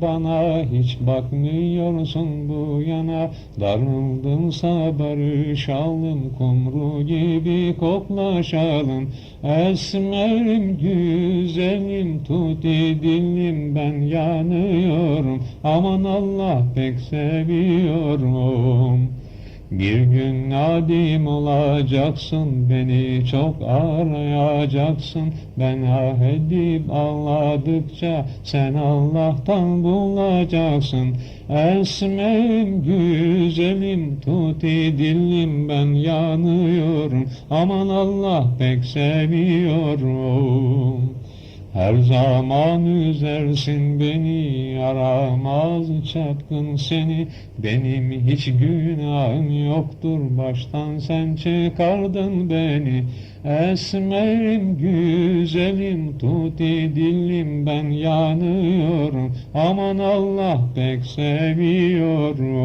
bana hiç bakmıyorsun bu yana. Darıldımsa barışalım kumru gibi koklaşalım. Esmerim güzelim tuti dilim ben yanıyorum. Aman Allah pek seviyorum bir gün nadim olacaksın, beni çok arayacaksın. Ben ah edip ağladıkça sen Allah'tan bulacaksın. Esmerim güzelim, tuti dilim ben yanıyorum. Aman Allah pek seviyorum. Her zaman üzersin beni, aramaz çapkın seni. Benim hiç günahım yoktur, baştan sen çıkardın beni. Esmerim güzelim, tuti dilim ben yanıyorum. Aman Allah pek seviyorum.